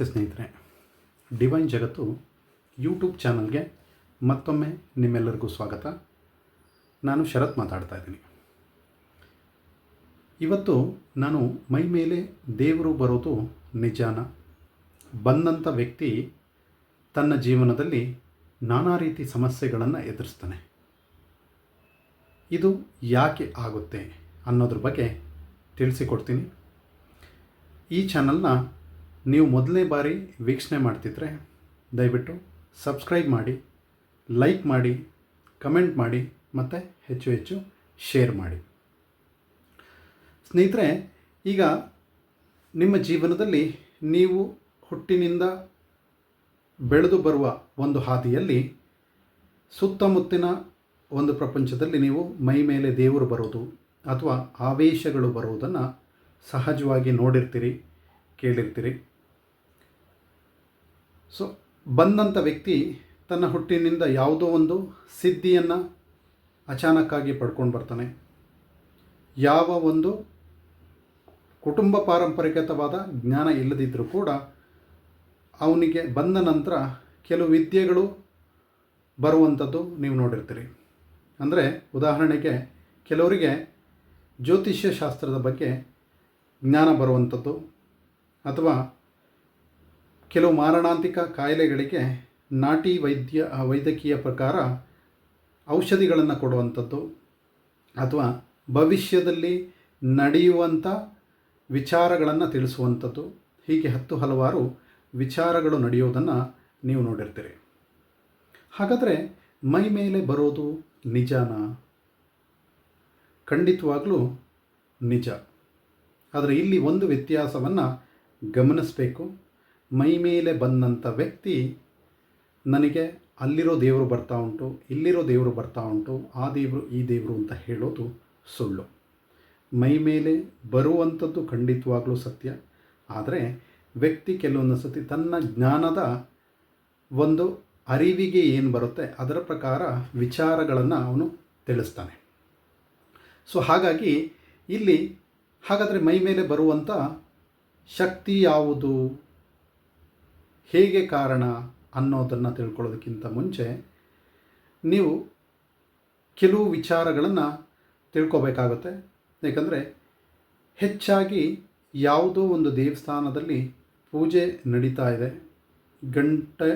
ನಮಸ್ತೆ ಸ್ನೇಹಿತರೆ. ಡಿವೈನ್ ಜಗತ್ತು ಯೂಟ್ಯೂಬ್ ಚಾನಲ್ಗೆ ಮತ್ತೊಮ್ಮೆ ನಿಮ್ಮೆಲ್ಲರಿಗೂ ಸ್ವಾಗತ. ನಾನು ಶರತ್ ಮಾತಾಡ್ತಾ ಇದ್ದೀನಿ. ಇವತ್ತು ನಾನು ಮೈ ಮೇಲೆ ದೇವರು ಬರೋದು ನಿಜಾನ? ಬಂದಂಥ ವ್ಯಕ್ತಿ ತನ್ನ ಜೀವನದಲ್ಲಿ ನಾನಾ ರೀತಿ ಸಮಸ್ಯೆಗಳನ್ನು ಎದುರಿಸ್ತಾನೆ. ಇದು ಯಾಕೆ ಆಗುತ್ತೆ ಅನ್ನೋದ್ರ ಬಗ್ಗೆ ತಿಳಿಸಿಕೊಡ್ತೀನಿ. ಈ ಚಾನಲ್ನ ನೀವು ಮೊದಲನೇ ಬಾರಿ ವೀಕ್ಷಣೆ ಮಾಡ್ತಿದ್ರೆ ದಯವಿಟ್ಟು ಸಬ್ಸ್ಕ್ರೈಬ್ ಮಾಡಿ, ಲೈಕ್ ಮಾಡಿ, ಕಮೆಂಟ್ ಮಾಡಿ, ಮತ್ತು ಹೆಚ್ಚು ಹೆಚ್ಚು ಶೇರ್ ಮಾಡಿ. ಸ್ನೇಹಿತರೆ, ಈಗ ನಿಮ್ಮ ಜೀವನದಲ್ಲಿ ನೀವು ಹುಟ್ಟಿನಿಂದ ಬೆಳೆದು ಬರುವ ಒಂದು ಹಾದಿಯಲ್ಲಿ ಸುತ್ತಮುತ್ತಿನ ಒಂದು ಪ್ರಪಂಚದಲ್ಲಿ ನೀವು ಮೈ ಮೇಲೆ ದೇವರು ಬರೋದು ಅಥವಾ ಆವೇಶಗಳು ಬರುವುದನ್ನು ಸಹಜವಾಗಿ ನೋಡಿರ್ತೀರಿ, ಕೇಳಿರ್ತೀರಿ. ಸೊ ಬಂದಂಥ ವ್ಯಕ್ತಿ ತನ್ನ ಹುಟ್ಟಿನಿಂದ ಯಾವುದೋ ಒಂದು ಸಿದ್ಧಿಯನ್ನು ಅಚಾನಕ್ಕಾಗಿ ಪಡ್ಕೊಂಡು ಬರ್ತಾನೆ. ಯಾವ ಒಂದು ಕುಟುಂಬ ಪಾರಂಪರಿಕತವಾದ ಜ್ಞಾನ ಇಲ್ಲದಿದ್ದರೂ ಕೂಡ ಅವನಿಗೆ ಬಂದ ನಂತರ ಕೆಲವು ವಿದ್ಯೆಗಳು ಬರುವಂಥದ್ದು ನೀವು ನೋಡಿರ್ತೀರಿ. ಅಂದರೆ ಉದಾಹರಣೆಗೆ ಕೆಲವರಿಗೆ ಜ್ಯೋತಿಷ್ಯ ಶಾಸ್ತ್ರದ ಬಗ್ಗೆ ಜ್ಞಾನ ಬರುವಂಥದ್ದು ಅಥವಾ ಕೆಲವು ಮಾರಣಾಂತಿಕ ಕಾಯಿಲೆಗಳಿಗೆ ನಾಟಿ ವೈದ್ಯ ವೈದ್ಯಕೀಯ ಪ್ರಕಾರ ಔಷಧಿಗಳನ್ನು ಕೊಡುವಂಥದ್ದು ಅಥವಾ ಭವಿಷ್ಯದಲ್ಲಿ ನಡೆಯುವಂಥ ವಿಚಾರಗಳನ್ನು ತಿಳಿಸುವಂಥದ್ದು. ಹೀಗೆ ಹತ್ತು ಹಲವಾರು ವಿಚಾರಗಳು ನಡೆಯೋದನ್ನು ನೀವು ನೋಡಿರ್ತೀರಿ. ಹಾಗಾದರೆ ಮೈ ಮೇಲೆ ಬರೋದು ನಿಜಾನ? ಖಂಡಿತವಾಗಲೂ ನಿಜ. ಆದರೆ ಇಲ್ಲಿ ಒಂದು ವ್ಯತ್ಯಾಸವನ್ನು ಗಮನಿಸಬೇಕು. ಮೈ ಮೇಲೆ ಬಂದಂಥ ವ್ಯಕ್ತಿ ನನಗೆ ಅಲ್ಲಿರೋ ದೇವರು ಬರ್ತಾ ಉಂಟು, ಇಲ್ಲಿರೋ ದೇವರು ಬರ್ತಾ ಉಂಟು, ಆ ದೇವರು ಈ ದೇವರು ಅಂತ ಹೇಳೋದು ಸುಳ್ಳು. ಮೈ ಮೇಲೆ ಬರುವಂಥದ್ದು ಖಂಡಿತವಾಗಲೂ ಸತ್ಯ. ಆದರೆ ವ್ಯಕ್ತಿ ಕೆಲವೊಂದು ಸತಿ ತನ್ನ ಜ್ಞಾನದ ಒಂದು ಅರಿವಿಗೆ ಏನು ಬರುತ್ತೆ, ಅದರ ಪ್ರಕಾರ ವಿಚಾರಗಳನ್ನು ಅವನು ತಿಳಿಸ್ತಾನೆ. ಸೊ ಹಾಗಾಗಿ ಇಲ್ಲಿ ಹಾಗಾದರೆ ಮೈ ಮೇಲೆ ಬರುವಂಥ ಶಕ್ತಿ ಯಾವುದು? ಹೇಗೆ ಕಾರಣ ಅನ್ನೋದನ್ನು ತಿಳ್ಕೊಳ್ಳೋದಕ್ಕಿಂತ ಮುಂಚೆ ನೀವು ಕೆಲವು ವಿಚಾರಗಳನ್ನು ತಿಳ್ಕೊಬೇಕಾಗುತ್ತೆ. ಏಕೆಂದರೆ ಹೆಚ್ಚಾಗಿ ಯಾವುದೋ ಒಂದು ದೇವಸ್ಥಾನದಲ್ಲಿ ಪೂಜೆ ನಡೀತಾ ಇದೆ. ಗಂಟೆ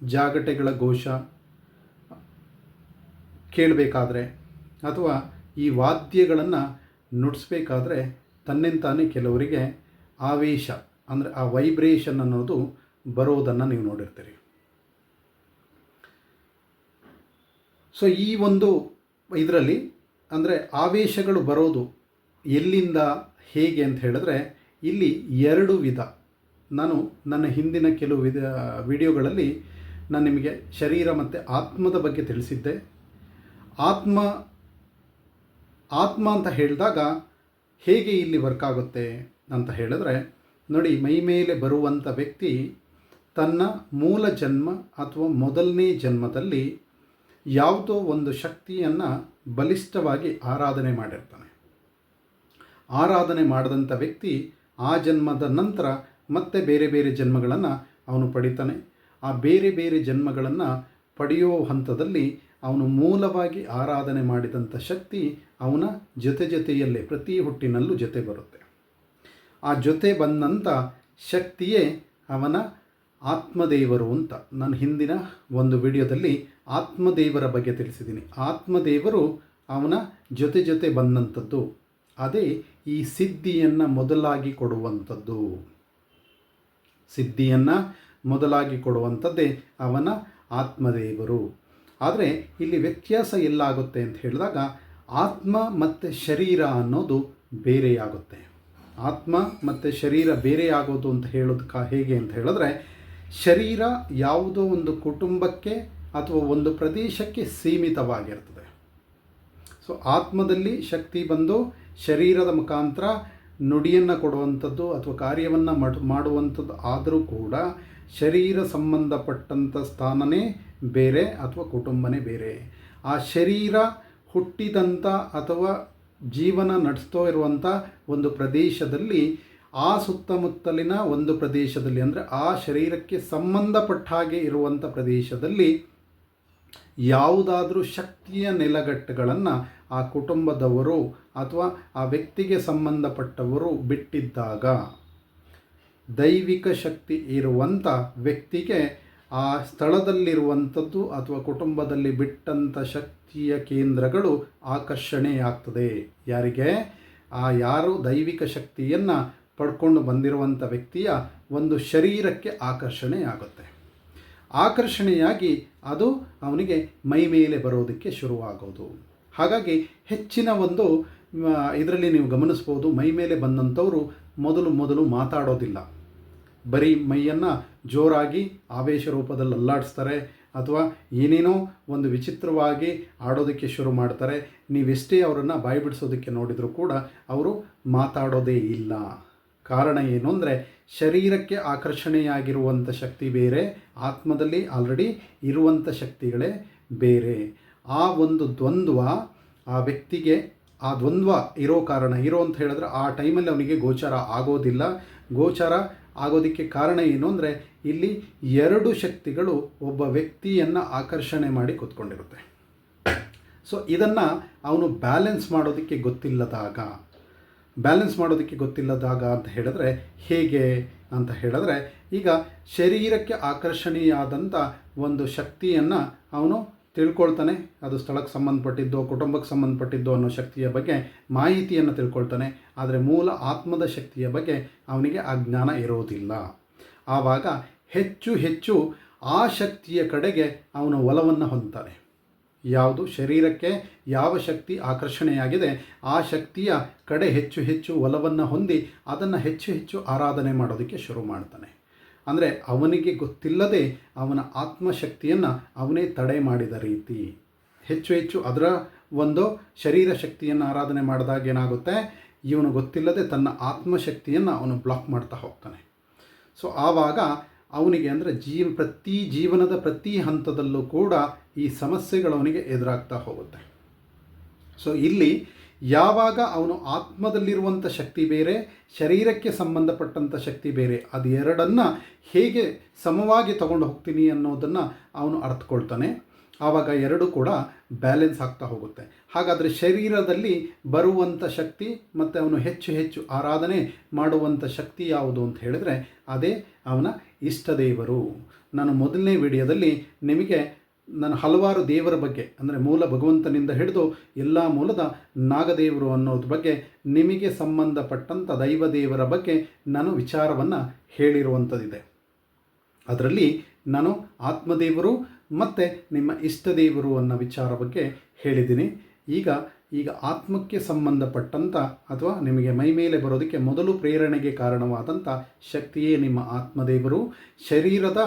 ಜಾಗಟೆಗಳ ಘೋಷ ಕೇಳಬೇಕಾದ್ರೆ ಅಥವಾ ಈ ವಾದ್ಯಗಳನ್ನು ನುಡಿಸ್ಬೇಕಾದ್ರೆ ತನ್ನಿಂತಾನೇ ಕೆಲವರಿಗೆ ಆವೇಶ, ಅಂದರೆ ಆ ವೈಬ್ರೇಷನ್ ಅನ್ನೋದು ಬರೋದನ್ನು ನೀವು ನೋಡಿರ್ತೀರಿ. ಸೊ ಈ ಒಂದು ಇದರಲ್ಲಿ ಅಂದರೆ ಆವೇಶಗಳು ಬರೋದು ಎಲ್ಲಿಂದ ಹೇಗೆ ಅಂತ ಹೇಳಿದ್ರೆ, ಇಲ್ಲಿ ಎರಡು ವಿಧ. ನಾನು ನನ್ನ ಹಿಂದಿನ ಕೆಲವು ವಿಧ, ವಿಡಿಯೋಗಳಲ್ಲಿ ನಾನು ನಿಮಗೆ ಶರೀರ ಮತ್ತು ಆತ್ಮದ ಬಗ್ಗೆ ತಿಳಿಸಿದ್ದೆ. ಆತ್ಮ ಆತ್ಮ ಅಂತ ಹೇಳಿದಾಗ ಹೇಗೆ ಇಲ್ಲಿ ವರ್ಕ್ ಆಗುತ್ತೆ ಅಂತ ಹೇಳಿದ್ರೆ, ನೋಡಿ ಮೈ ಮೇಲೆ ಬರುವಂಥ ವ್ಯಕ್ತಿ ತನ್ನ ಮೂಲ ಜನ್ಮ ಅಥವಾ ಮೊದಲನೇ ಜನ್ಮದಲ್ಲಿ ಯಾವುದೋ ಒಂದು ಶಕ್ತಿಯನ್ನು ಬಲಿಷ್ಠವಾಗಿ ಆರಾಧನೆ ಮಾಡಿರ್ತಾನೆ. ಆರಾಧನೆ ಮಾಡಿದಂಥ ವ್ಯಕ್ತಿ ಆ ಜನ್ಮದ ನಂತರ ಮತ್ತೆ ಬೇರೆ ಬೇರೆ ಜನ್ಮಗಳನ್ನು ಅವನು ಪಡಿತಾನೆ. ಆ ಬೇರೆ ಬೇರೆ ಜನ್ಮಗಳನ್ನು ಪಡೆಯೋ ಹಂತದಲ್ಲಿ ಅವನು ಮೂಲವಾಗಿ ಆರಾಧನೆ ಮಾಡಿದಂಥ ಶಕ್ತಿ ಅವನ ಜೊತೆ ಜೊತೆಯಲ್ಲೇ ಪ್ರತಿ ಹುಟ್ಟಿನಲ್ಲೂ ಜೊತೆ ಬರುತ್ತೆ. ಆ ಜೊತೆ ಬಂದಂಥ ಶಕ್ತಿಯೇ ಅವನ ಆತ್ಮದೇವರು ಅಂತ ನಾನು ಹಿಂದಿನ ಒಂದು ವಿಡಿಯೋದಲ್ಲಿ ಆತ್ಮದೇವರ ಬಗ್ಗೆ ತಿಳಿಸಿದ್ದೀನಿ. ಆತ್ಮದೇವರು ಅವನ ಜೊತೆ ಜೊತೆ ಬಂದಂಥದ್ದು. ಅದೇ ಈ ಸಿದ್ಧಿಯನ್ನು ಮೊದಲಾಗಿ ಕೊಡುವಂಥದ್ದು. ಸಿದ್ಧಿಯನ್ನು ಮೊದಲಾಗಿ ಕೊಡುವಂಥದ್ದೇ ಅವನ ಆತ್ಮದೇವರು. ಆದರೆ ಇಲ್ಲಿ ವ್ಯತ್ಯಾಸ ಎಲ್ಲಾಗುತ್ತೆ ಅಂತ ಹೇಳಿದಾಗ ಆತ್ಮ ಮತ್ತು ಶರೀರ ಅನ್ನೋದು ಬೇರೆಯಾಗುತ್ತೆ. ಆತ್ಮ ಮತ್ತು ಶರೀರ ಬೇರೆಯಾಗೋದು ಅಂತ ಹೇಳೋದು ಕಾ ಹೇಗೆ ಅಂತ ಹೇಳಿದ್ರೆ ಶರೀರ ಯಾವುದೋ ಒಂದು ಕುಟುಂಬಕ್ಕೆ ಅಥವಾ ಒಂದು ಪ್ರದೇಶಕ್ಕೆ ಸೀಮಿತವಾಗಿರ್ತದೆ. ಸೊ ಆತ್ಮದಲ್ಲಿ ಶಕ್ತಿ ಬಂದು ಶರೀರದ ಮುಖಾಂತರ ನುಡಿಯನ್ನು ಕೊಡುವಂಥದ್ದು ಅಥವಾ ಕಾರ್ಯವನ್ನು ಮಾಡುವಂಥದ್ದು ಆದರೂ ಕೂಡ ಶರೀರ ಸಂಬಂಧಪಟ್ಟಂಥ ಸ್ಥಾನನೇ ಬೇರೆ ಅಥವಾ ಕುಟುಂಬನೇ ಬೇರೆ. ಆ ಶರೀರ ಹುಟ್ಟಿದಂಥ ಅಥವಾ ಜೀವನ ನಡೆಸ್ತೋ ಇರುವಂಥ ಒಂದು ಪ್ರದೇಶದಲ್ಲಿ ಆ ಸುತ್ತಮುತ್ತಲಿನ ಒಂದು ಪ್ರದೇಶದಲ್ಲಿ ಅಂದರೆ ಆ ಶರೀರಕ್ಕೆ ಸಂಬಂಧಪಟ್ಟ ಹಾಗೆ ಇರುವಂಥ ಪ್ರದೇಶದಲ್ಲಿ ಯಾವುದಾದ್ರೂ ಶಕ್ತಿಯ ನೆಲಗಟ್ಟುಗಳನ್ನು ಆ ಕುಟುಂಬದವರು ಅಥವಾ ಆ ವ್ಯಕ್ತಿಗೆ ಸಂಬಂಧಪಟ್ಟವರು ಬಿಟ್ಟಿದ್ದಾಗ ದೈವಿಕ ಶಕ್ತಿ ಇರುವಂಥ ವ್ಯಕ್ತಿಗೆ ಆ ಸ್ಥಳದಲ್ಲಿರುವಂಥದ್ದು ಅಥವಾ ಕುಟುಂಬದಲ್ಲಿ ಬಿಟ್ಟಂಥ ಶಕ್ತಿಯ ಕೇಂದ್ರಗಳು ಆಕರ್ಷಣೆಯಾಗ್ತದೆ. ಯಾರಿಗೆ? ಆ ಯಾರು ದೈವಿಕ ಶಕ್ತಿಯನ್ನು ಪಡ್ಕೊಂಡು ಬಂದಿರುವಂಥ ವ್ಯಕ್ತಿಯ ಒಂದು ಶರೀರಕ್ಕೆ ಆಕರ್ಷಣೆಯಾಗುತ್ತೆ ಆಕರ್ಷಣೆಯಾಗಿ ಅದು ಅವನಿಗೆ ಮೈ ಮೇಲೆ ಬರೋದಕ್ಕೆ ಶುರುವಾಗೋದು. ಹಾಗಾಗಿ ಹೆಚ್ಚಿನ ಒಂದು ಇದರಲ್ಲಿ ನೀವು ಗಮನಿಸ್ಬೋದು, ಮೈ ಮೇಲೆ ಬಂದಂಥವರು ಮೊದಲು ಮೊದಲು ಮಾತಾಡೋದಿಲ್ಲ. ಬರೀ ಮೈಯನ್ನು ಜೋರಾಗಿ ಆವೇಶ ರೂಪದಲ್ಲಿ ಅಲ್ಲಾಡಿಸ್ತಾರೆ, ಅಥವಾ ಏನೇನೋ ಒಂದು ವಿಚಿತ್ರವಾಗಿ ಆಡೋದಕ್ಕೆ ಶುರು ಮಾಡ್ತಾರೆ. ನೀವೆಷ್ಟೇ ಅವರನ್ನು ಬಾಯಿ ಬಿಡಿಸೋದಕ್ಕೆ ನೋಡಿದರೂ ಕೂಡ ಅವರು ಮಾತಾಡೋದೇ ಇಲ್ಲ. ಕಾರಣ ಏನು ಅಂದರೆ ಶರೀರಕ್ಕೆ ಆಕರ್ಷಣೆಯಾಗಿರುವಂಥ ಶಕ್ತಿ ಬೇರೆ, ಆತ್ಮದಲ್ಲಿ ಆಲ್ರೆಡಿ ಇರುವಂಥ ಶಕ್ತಿಗಳೇ ಬೇರೆ. ಆ ಒಂದು ದ್ವಂದ್ವ ಆ ವ್ಯಕ್ತಿಗೆ, ಆ ದ್ವಂದ್ವ ಇರೋ ಕಾರಣ, ಇರೋ ಅಂತ ಹೇಳಿದ್ರೆ ಆ ಟೈಮಲ್ಲಿ ಅವನಿಗೆ ಗೋಚಾರ ಆಗೋದಿಲ್ಲ. ಗೋಚಾರ ಆಗೋದಕ್ಕೆ ಕಾರಣ ಏನು ಅಂದರೆ ಇಲ್ಲಿ ಎರಡು ಶಕ್ತಿಗಳು ಒಬ್ಬ ವ್ಯಕ್ತಿಯನ್ನು ಆಕರ್ಷಣೆ ಮಾಡಿ ಕೂತ್ಕೊಂಡಿರುತ್ತೆ. ಸೊ ಇದನ್ನು ಅವನು ಬ್ಯಾಲೆನ್ಸ್ ಮಾಡೋದಕ್ಕೆ ಗೊತ್ತಿಲ್ಲದಾಗ ಬ್ಯಾಲೆನ್ಸ್ ಮಾಡೋದಕ್ಕೆ ಗೊತ್ತಿಲ್ಲದಾಗ ಅಂತ ಹೇಳಿದ್ರೆ ಹೇಗೆ ಅಂತ ಹೇಳಿದ್ರೆ, ಈಗ ಶರೀರಕ್ಕೆ ಆಕರ್ಷಣೀಯಾದಂಥ ಒಂದು ಶಕ್ತಿಯನ್ನು ಅವನು ತಿಳ್ಕೊಳ್ತಾನೆ. ಅದು ಸ್ಥಳಕ್ಕೆ ಸಂಬಂಧಪಟ್ಟಿದ್ದೋ, ಕುಟುಂಬಕ್ಕೆ ಸಂಬಂಧಪಟ್ಟಿದ್ದೋ ಅನ್ನೋ ಶಕ್ತಿಯ ಬಗ್ಗೆ ಮಾಹಿತಿಯನ್ನು ತಿಳ್ಕೊಳ್ತಾನೆ. ಆದರೆ ಮೂಲ ಆತ್ಮದ ಶಕ್ತಿಯ ಬಗ್ಗೆ ಅವನಿಗೆ ಆ ಜ್ಞಾನ ಇರೋದಿಲ್ಲ. ಆವಾಗ ಹೆಚ್ಚು ಹೆಚ್ಚು ಆ ಶಕ್ತಿಯ ಕಡೆಗೆ ಅವನ ಒಲವನ್ನು ಹೊಂದ್ತಾನೆ. ಯಾವುದು? ಶರೀರಕ್ಕೆ ಯಾವ ಶಕ್ತಿ ಆಕರ್ಷಣೆಯಾಗಿದೆ? ಆ ಶಕ್ತಿಯ ಕಡೆ ಹೆಚ್ಚು ಹೆಚ್ಚು ಒಲವನ್ನು ಹೊಂದಿ ಅದನ್ನು ಹೆಚ್ಚು ಹೆಚ್ಚು ಆರಾಧನೆ ಮಾಡೋದಕ್ಕೆ ಶುರು ಮಾಡ್ತಾನೆ. ಅಂದರೆ ಅವನಿಗೆ ಗೊತ್ತಿಲ್ಲದೆ ಅವನ ಆತ್ಮಶಕ್ತಿಯನ್ನು ಅವನೇ ತಡೆ ಮಾಡಿದ ರೀತಿ. ಹೆಚ್ಚು ಹೆಚ್ಚು ಅದರ ಒಂದು ಶರೀರ ಶಕ್ತಿಯನ್ನು ಆರಾಧನೆ ಮಾಡಿದಾಗ ಏನಾಗುತ್ತೆ? ಇವನು ಗೊತ್ತಿಲ್ಲದೆ ತನ್ನ ಆತ್ಮಶಕ್ತಿಯನ್ನು ಅವನು ಬ್ಲಾಕ್ ಮಾಡ್ತಾ ಹೋಗ್ತಾನೆ. ಸೊ ಆವಾಗ ಅವನಿಗೆ ಅಂದರೆ ಜೀವ ಪ್ರತಿ ಜೀವನದ ಪ್ರತಿ ಹಂತದಲ್ಲೂ ಕೂಡ ಈ ಸಮಸ್ಯೆಗಳು ಅವನಿಗೆ ಎದುರಾಗ್ತಾ ಹೋಗುತ್ತೆ. ಸೊ ಇಲ್ಲಿ ಯಾವಾಗ ಅವನು ಆತ್ಮದಲ್ಲಿರುವಂಥ ಶಕ್ತಿ ಬೇರೆ, ಶರೀರಕ್ಕೆ ಸಂಬಂಧಪಟ್ಟಂಥ ಶಕ್ತಿ ಬೇರೆ, ಅದು ಎರಡನ್ನು ಹೇಗೆ ಸಮವಾಗಿ ತಗೊಂಡು ಹೋಗ್ತೀನಿ ಅನ್ನೋದನ್ನು ಅವನು ಅರ್ಥಕೊಳ್ತಾನೆ ಆವಾಗ ಎರಡೂ ಕೂಡ ಬ್ಯಾಲೆನ್ಸ್ ಆಗ್ತಾ ಹೋಗುತ್ತೆ. ಹಾಗಾದರೆ ಶರೀರದಲ್ಲಿ ಬರುವಂಥ ಶಕ್ತಿ ಮತ್ತು ಅವನು ಹೆಚ್ಚು ಹೆಚ್ಚು ಆರಾಧನೆ ಮಾಡುವಂಥ ಶಕ್ತಿ ಯಾವುದು ಅಂತ ಹೇಳಿದರೆ, ಅದೇ ಅವನ ಇಷ್ಟದೇವರು. ನಾನು ಮೊದಲನೇ ವಿಡಿಯೋದಲ್ಲಿ ನಿಮಗೆ ನಾನು ಹಲವಾರು ದೇವರ ಬಗ್ಗೆ, ಅಂದರೆ ಮೂಲ ಭಗವಂತನಿಂದ ಹಿಡಿದು ಎಲ್ಲ ಮೂಲದ ನಾಗದೇವರು ಅನ್ನೋದ್ರ ಬಗ್ಗೆ ನಿಮಗೆ ಸಂಬಂಧಪಟ್ಟಂಥ ದೈವ ದೇವರ ಬಗ್ಗೆ ನಾನು ವಿಚಾರವನ್ನು ಹೇಳಿರುವಂಥದ್ದಿದೆ. ಅದರಲ್ಲಿ ನಾನು ಆತ್ಮದೇವರು ಮತ್ತು ನಿಮ್ಮ ಇಷ್ಟ ದೇವರು ಅನ್ನೋ ವಿಚಾರ ಬಗ್ಗೆ ಹೇಳಿದ್ದೀನಿ. ಈಗ ಈಗ ಆತ್ಮಕ್ಕೆ ಸಂಬಂಧಪಟ್ಟಂಥ ಅಥವಾ ನಿಮಗೆ ಮೈ ಮೇಲೆ ಬರೋದಕ್ಕೆ ಮೊದಲು ಪ್ರೇರಣೆಗೆ ಕಾರಣವಾದಂಥ ಶಕ್ತಿಯೇ ನಿಮ್ಮ ಆತ್ಮದೇವರು. ಶರೀರದ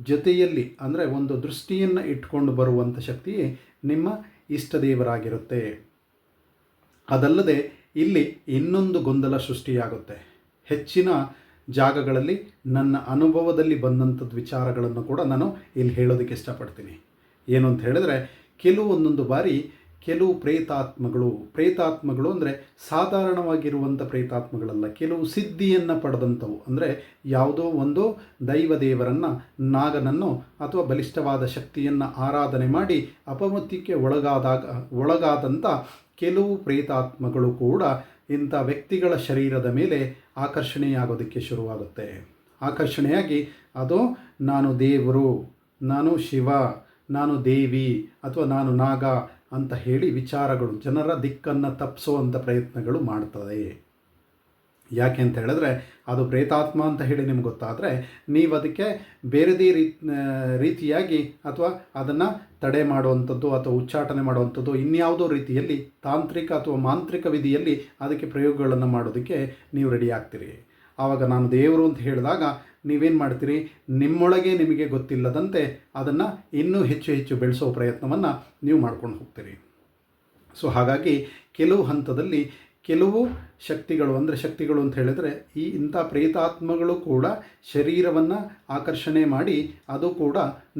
ಜೊತೆಯಲ್ಲಿ ಅಂದರೆ ಒಂದು ದೃಷ್ಟಿಯನ್ನು ಇಟ್ಕೊಂಡು ಬರುವಂಥ ಶಕ್ತಿ ನಿಮ್ಮ ಇಷ್ಟ ದೇವರಾಗಿರುತ್ತೆ ಅದಲ್ಲದೆ ಇಲ್ಲಿ ಇನ್ನೊಂದು ಗೊಂದಲ ಸೃಷ್ಟಿಯಾಗುತ್ತೆ. ಹೆಚ್ಚಿನ ಜಾಗಗಳಲ್ಲಿ ನನ್ನ ಅನುಭವದಲ್ಲಿ ಬಂದಂಥದ್ದು ವಿಚಾರಗಳನ್ನು ಕೂಡ ನಾನು ಇಲ್ಲಿ ಹೇಳೋದಕ್ಕೆ ಇಷ್ಟಪಡ್ತೀನಿ. ಏನು ಅಂತ ಹೇಳಿದ್ರೆ, ಕೆಲವೊಂದೊಂದು ಬಾರಿ ಕೆಲವು ಪ್ರೇತಾತ್ಮಗಳು ಪ್ರೇತಾತ್ಮಗಳು ಅಂದರೆ ಸಾಧಾರಣವಾಗಿರುವಂಥ ಪ್ರೇತಾತ್ಮಗಳಲ್ಲ, ಕೆಲವು ಸಿದ್ಧಿಯನ್ನು ಪಡೆದಂಥವು. ಅಂದರೆ ಯಾವುದೋ ಒಂದು ದೈವದೇವರನ್ನು, ನಾಗನನ್ನು ಅಥವಾ ಬಲಿಷ್ಠವಾದ ಶಕ್ತಿಯನ್ನು ಆರಾಧನೆ ಮಾಡಿ ಅಪಮೃತ್ಯಕ್ಕೆ ಒಳಗಾದಾಗ, ಒಳಗಾದಂಥ ಕೆಲವು ಪ್ರೇತಾತ್ಮಗಳು ಕೂಡ ಇಂಥ ವ್ಯಕ್ತಿಗಳ ಶರೀರದ ಮೇಲೆ ಆಕರ್ಷಣೆಯಾಗೋದಕ್ಕೆ ಶುರುವಾಗುತ್ತೆ. ಆಕರ್ಷಣೆಯಾಗಿ, ಅದು, ನಾನು ದೇವರು, ನಾನು ಶಿವ, ನಾನು ದೇವಿ, ಅಥವಾ ನಾನು ನಾಗ ಅಂತ ಹೇಳಿ ವಿಚಾರಗಳು, ಜನರ ದಿಕ್ಕನ್ನು ತಪ್ಪಿಸುವಂಥ ಪ್ರಯತ್ನಗಳು ಮಾಡ್ತದೆ. ಯಾಕೆ ಅಂತ ಹೇಳಿದ್ರೆ, ಅದು ಪ್ರೇತಾತ್ಮ ಅಂತ ಹೇಳಿ ನಿಮ್ಗೆ ಗೊತ್ತಾದರೆ, ನೀವು ಅದಕ್ಕೆ ಬೇರೆದೇ ರೀತಿ ರೀತಿಯಾಗಿ ಅಥವಾ ಅದನ್ನು ತಡೆ ಮಾಡುವಂಥದ್ದು ಅಥವಾ ಉಚ್ಚಾಟನೆ ಮಾಡುವಂಥದ್ದು ಇನ್ಯಾವುದೋ ರೀತಿಯಲ್ಲಿ ತಾಂತ್ರಿಕ ಅಥವಾ ಮಾಂತ್ರಿಕ ವಿಧಿಯಲ್ಲಿ ಅದಕ್ಕೆ ಪ್ರಯೋಗಗಳನ್ನು ಮಾಡೋದಕ್ಕೆ ನೀವು ರೆಡಿ ಆಗ್ತೀರಿ. ಆವಾಗ ನಾನು ದೇವರು ಅಂತ ಹೇಳಿದಾಗ ನೀವೇನು ಮಾಡ್ತೀರಿ? ನಿಮ್ಮೊಳಗೆ ನಿಮಗೆ ಗೊತ್ತಿಲ್ಲದಂತೆ ಅದನ್ನು ಇನ್ನೂ ಹೆಚ್ಚು ಹೆಚ್ಚು ಬೆಳೆಸೋ ಪ್ರಯತ್ನವನ್ನು ನೀವು ಮಾಡ್ಕೊಂಡು ಹೋಗ್ತೀರಿ. ಸೊ ಹಾಗಾಗಿ ಕೆಲವು ಹಂತದಲ್ಲಿ ಕೆಲವು ಶಕ್ತಿಗಳು ಅಂದರೆ ಶಕ್ತಿಗಳು ಅಂತ ಹೇಳಿದರೆ ಈ ಇಂಥ ಪ್ರೇತಾತ್ಮಗಳು ಕೂಡ ಶರೀರವನ್ನು ಆಕರ್ಷಣೆ ಮಾಡಿ ಅದು ಕೂಡ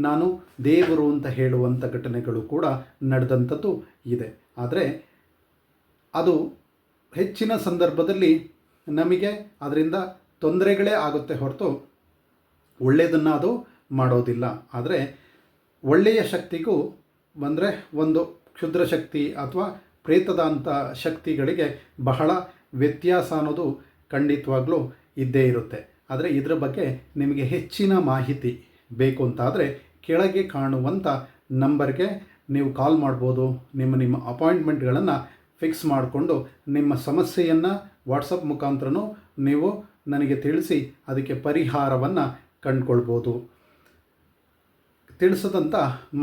ನಾನು ದೇವರು ಅಂತ ಹೇಳುವಂಥ ಘಟನೆಗಳು ಕೂಡ ನಡೆದಂಥದ್ದು ಇದೆ. ಆದರೆ ಅದು ಹೆಚ್ಚಿನ ಸಂದರ್ಭದಲ್ಲಿ ನಮಗೆ ಅದರಿಂದ ತೊಂದರೆಗಳೇ ಆಗುತ್ತೆ ಹೊರತು ಒಳ್ಳೆಯದನ್ನು ಅದು ಮಾಡೋದಿಲ್ಲ. ಆದರೆ ಒಳ್ಳೆಯ ಶಕ್ತಿಗೂ ಅಂದರೆ ಒಂದು ಕ್ಷುದ್ರ ಶಕ್ತಿ ಅಥವಾ ಪ್ರೇತದ ಅಂಥ ಶಕ್ತಿಗಳಿಗೆ ಬಹಳ ವ್ಯತ್ಯಾಸ ಅನ್ನೋದು ಖಂಡಿತವಾಗ್ಲೂ ಇದ್ದೇ ಇರುತ್ತೆ. ಆದರೆ ಇದರ ಬಗ್ಗೆ ನಿಮಗೆ ಹೆಚ್ಚಿನ ಮಾಹಿತಿ ಬೇಕು ಅಂತಾದರೆ ಕೆಳಗೆ ಕಾಣುವಂಥ ನಂಬರ್ಗೆ ನೀವು ಕಾಲ್ ಮಾಡ್ಬೋದು. ನಿಮ್ಮ ನಿಮ್ಮ ಅಪಾಯಿಂಟ್ಮೆಂಟ್ಗಳನ್ನು ಫಿಕ್ಸ್ ಮಾಡಿಕೊಂಡು ನಿಮ್ಮ ಸಮಸ್ಯೆಯನ್ನು ವಾಟ್ಸಪ್ ಮುಖಾಂತರನೂ ನೀವು ನನಗೆ ತಿಳಿಸಿ ಅದಕ್ಕೆ ಪರಿಹಾರವನ್ನು ಕಂಡುಕೊಳ್ಬೋದು. ತಿಳಿಸದಂಥ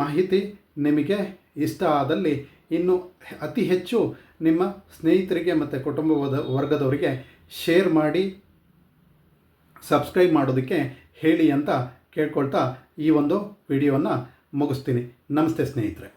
ಮಾಹಿತಿ ನಿಮಗೆ ಇಷ್ಟ ಆದಲ್ಲಿ ಇನ್ನು ಅತಿ ಹೆಚ್ಚು ನಿಮ್ಮ ಸ್ನೇಹಿತರಿಗೆ ಮತ್ತು ಕುಟುಂಬ ವರ್ಗದವರಿಗೆ ಶೇರ್ ಮಾಡಿ, ಸಬ್ಸ್ಕ್ರೈಬ್ ಮಾಡೋದಕ್ಕೆ ಹೇಳಿ ಅಂತ ಕೇಳ್ಕೊಳ್ತಾ ಈ ಒಂದು ವಿಡಿಯೋವನ್ನು ಮುಗಿಸ್ತೀನಿ. ನಮಸ್ತೆ ಸ್ನೇಹಿತರೆ.